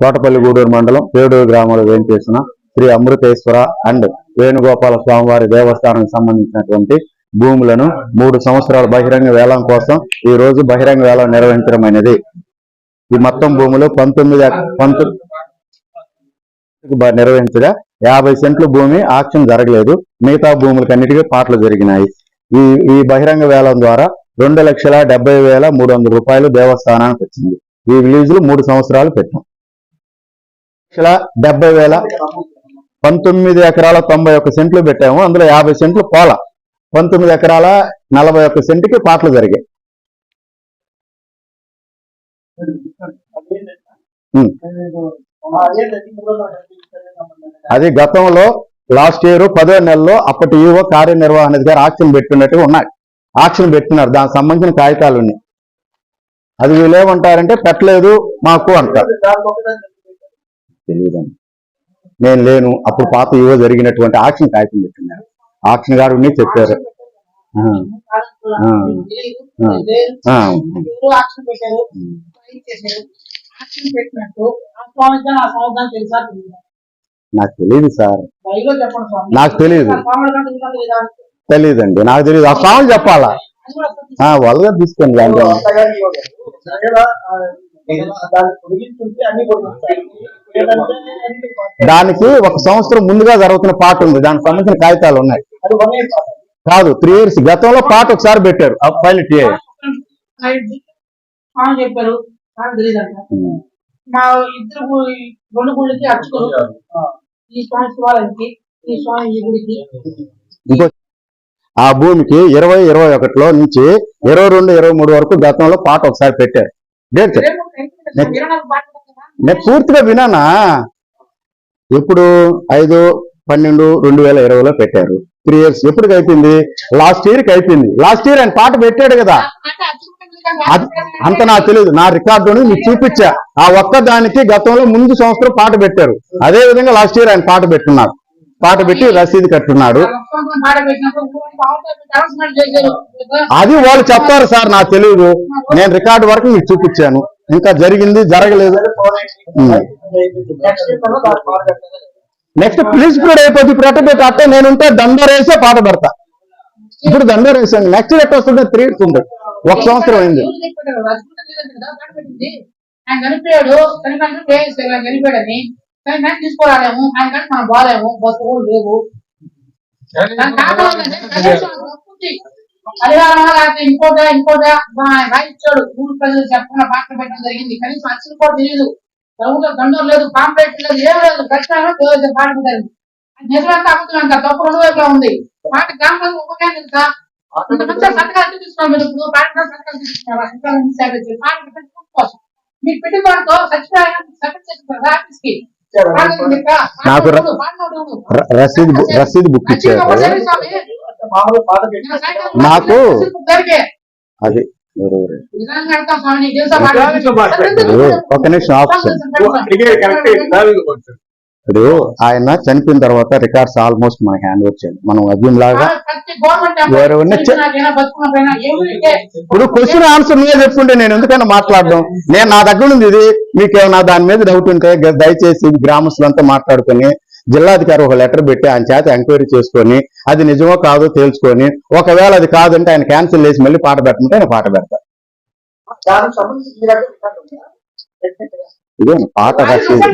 తోటపల్లి గూడూరు మండలం పేడూరు గ్రామంలో వేయించేసిన శ్రీ అమృతేశ్వర అండ్ వేణుగోపాల స్వామివారి దేవస్థానానికి సంబంధించినటువంటి భూములను మూడు సంవత్సరాల బహిరంగ వేలం కోసం ఈ రోజు బహిరంగ వేలం నిర్వహించడం అనేది ఈ మొత్తం భూములు పంతొమ్మిది పంతొమ్మిది నిర్వహించగా యాభై సెంట్ల భూమి ఆక్షన్ జరగలేదు. మిగతా భూములకన్నిటికీ పాటలు జరిగినాయి. ఈ ఈ బహిరంగ వేలం ద్వారా రెండు లక్షల డెబ్బై వేల మూడు వందల రూపాయలు దేవస్థానానికి వచ్చింది. ఈ విలేజ్లో మూడు సంవత్సరాలు పెట్టాం. లక్షల డెబ్బై వేల పంతొమ్మిది ఎకరాల తొంభై ఒక్క సెంట్లు పెట్టాము. అందులో యాభై సెంట్లు పోల. పంతొమ్మిది ఎకరాల నలభై ఒక్క సెంటుకి పాటలు జరిగాయి. అది గతంలో లాస్ట్ ఇయర్ పదో నెలలో అప్పటి ఈవో కార్యనిర్వహణాధికారి ఆక్షన్ పెట్టినట్టుగా ఉన్నాయి. ఆక్షన్ పెట్టినారు. దానికి సంబంధించిన కాగితాలు ఉన్నాయి అది వీళ్ళు ఏమంటారంటే పెట్టలేదు మాకు అంటారు. తెలియదండి. నేను లేను. అప్పుడు పాత ఈవో జరిగినటువంటి ఆక్షన్ కాగితం పెట్టినారు. ఆక్షన్ గారు చెప్పారు? నాకు తెలియదు సార్. నాకు తెలీదా? తెలియదండి నాకు తెలియదు ఆ స్వామి చెప్పాలా? వాళ్ళగా తీసుకోండి దానికి ఒక సంవత్సరం ముందుగా జరుగుతున్న పాట ఉంది. దానికి సంబంధించిన కాగితాలు ఉన్నాయి. కాదు త్రీ ఇయర్స్ గతంలో పాట ఒకసారి పెట్టారు. ఆ పైలట్ ఏ. స్వామి చెప్పారు నాకు తెలియదంట మా ఇద్దరు గు- రెండు గుళ్ళకి అర్చకులు ఈ స్వామి శివాలయానికి ఈ స్వామి ఈ గుడికి. ఇంకో ఆ భూమికి ఇరవై ఇరవై ఒకటిలో నుంచి ఇరవై రెండు ఇరవై మూడు వరకు గతంలో పాట ఒకసారి పెట్టారు. డేట్ నేను పూర్తిగా వినానా ఎప్పుడు? ఐదు పన్నెండు రెండు వేల ఇరవైలో పెట్టారు. త్రీ ఇయర్స్ ఎప్పుడు అయిపోయింది? లాస్ట్ ఇయర్కి అయిపోయింది. లాస్ట్ ఇయర్ ఆయన పాట పెట్టాడు కదా. అంత నాకు తెలియదు నా రికార్డు మీకు చూపించా. ఆ ఒక్క దానికి గతంలో ముందు సంవత్సరం పాట పెట్టారు. అదే విధంగా లాస్ట్ ఇయర్ ఆయన పాట పెట్టున్నారు పాట పెట్టి రసీదు కట్టున్నాడు అది వాళ్ళు చెప్తారు సార్ నాకు తెలియదు నేను రికార్డు వరకు మీకు చూపించాను. ఇంకా జరిగింది జరగలేదు. నెక్స్ట్ ప్లీజ్ పీరియడ్ అయిపోతుంది ఇప్పుడు ఎట్ట నేనుంటే దండరేసే పాట పడతా. ఇప్పుడు దండరేసాను నెక్స్ట్ ఎట్ వస్తుంటే త్రీ ఉంది ఒక సంవత్సరం అయింది. ఆయన చనిపోయాడు చనిపోయినట్టు వేసేసారు, ఆయన కానీ మేము తీసుకురాలేము. ఆయన కానీ మనం బాగాలేము బస్సు కూడా లేవు. పరిహారమా లేకపోతే ఇంకోటా ఇంకోటా రాయించాడు ఊరు ప్రజలు చెప్పకుండా పాటలు పెట్టడం జరిగింది. కనీసం అసలు కూడా తెలియదు లో దండం లేదు కాంప్లైంట్ లేదు ఏం లేదు. తెలియదు పాట పెట్టారు నిజమంతా అబద్ధం అంట తప్పు రెండు వైపులా ఉంది. పాట గ్రామం ఒకటే తెలుసా? ఇంత మంచిగా సంతకాలు తీసుకున్నాం మీరు ఇప్పుడు. పాట సంతకాలు పాట పెట్టిన కోసం మీరు పెట్టిన దాంట్లో సచివాలయం సబ్మిట్ చేస్తున్నారు. ఆఫీస్కి నాకు రసీదు రసీదు బుక్ ఇచ్చారు. నాకు. అది ఒక నిమిషం ఆప్షన్ ఇప్పుడు ఆయన చనిపోయిన తర్వాత రికార్డ్స్ ఆల్మోస్ట్ మన హ్యాండ్ ఓవర్ చేయాలి మనం అభ్యం లాగా ఇప్పుడు క్వశ్చన్ ఆన్సర్ మీరే చెప్పుకుంటే నేను ఎందుకైనా మాట్లాడడం నేను నా దగ్గర ఉంది ఇది. మీకేమన్నా దాని మీద డౌట్ ఉంటే దయచేసి గ్రామస్తులంతా మాట్లాడుకొని జిల్లాధికారి ఒక లెటర్ పెట్టి ఆయన చేత ఎంక్వైరీ చేసుకొని అది నిజమో కాదో తేల్చుకొని ఒకవేళ అది కాదంటే ఆయన క్యాన్సిల్ చేసి మళ్ళీ పాట పెట్టమంటే ఆయన పాట పెడతా ఇదే పాట రసీదు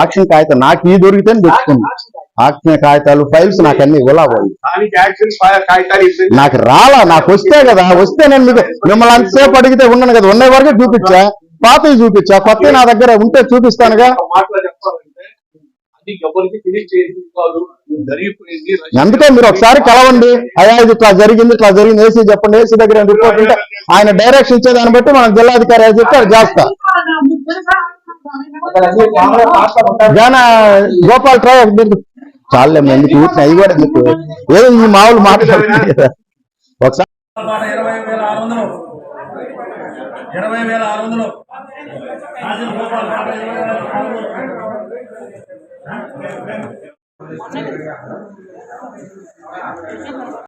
ఆక్షన్ కాగితం నాకు ఈ దొరికితే తెచ్చుకుంది ఆక్షన్ కాగితాలు. ఫైల్స్ నాకు అన్ని ఇస్తుంది నాకు రాలా నాకు వస్తే కదా వస్తే నేను మీకు మిమ్మల్ని అంతసేపు అడిగితే ఉన్నాను కదా ఉన్న వరకే చూపించా పాతవి చూపించా కొత్త నా దగ్గర ఉంటే చూపిస్తానుగా. అందుకే మీరు ఒకసారి కలవండి. అయ్యా ఇది ఇట్లా జరిగింది ఇట్లా జరిగింది ఏసీ చెప్పండి ఏసీ దగ్గర రిపోర్ట్ ఉంటే ఆయన డైరెక్షన్ ఇచ్చే దాన్ని బట్టి మనం జిల్లాధికారి అది చెప్తే అది చేస్తా. మీకు? జాన గోపాల్ ట్రై చాలే ఎందుకు ఊరిని అవి కూడా ఎందుకు? ఏదో ఈ మామూలు మాట్లాడుతుంది ఒకసారి ఇరవై వేల ఆరు వందలు. 没有没有没有。没有没有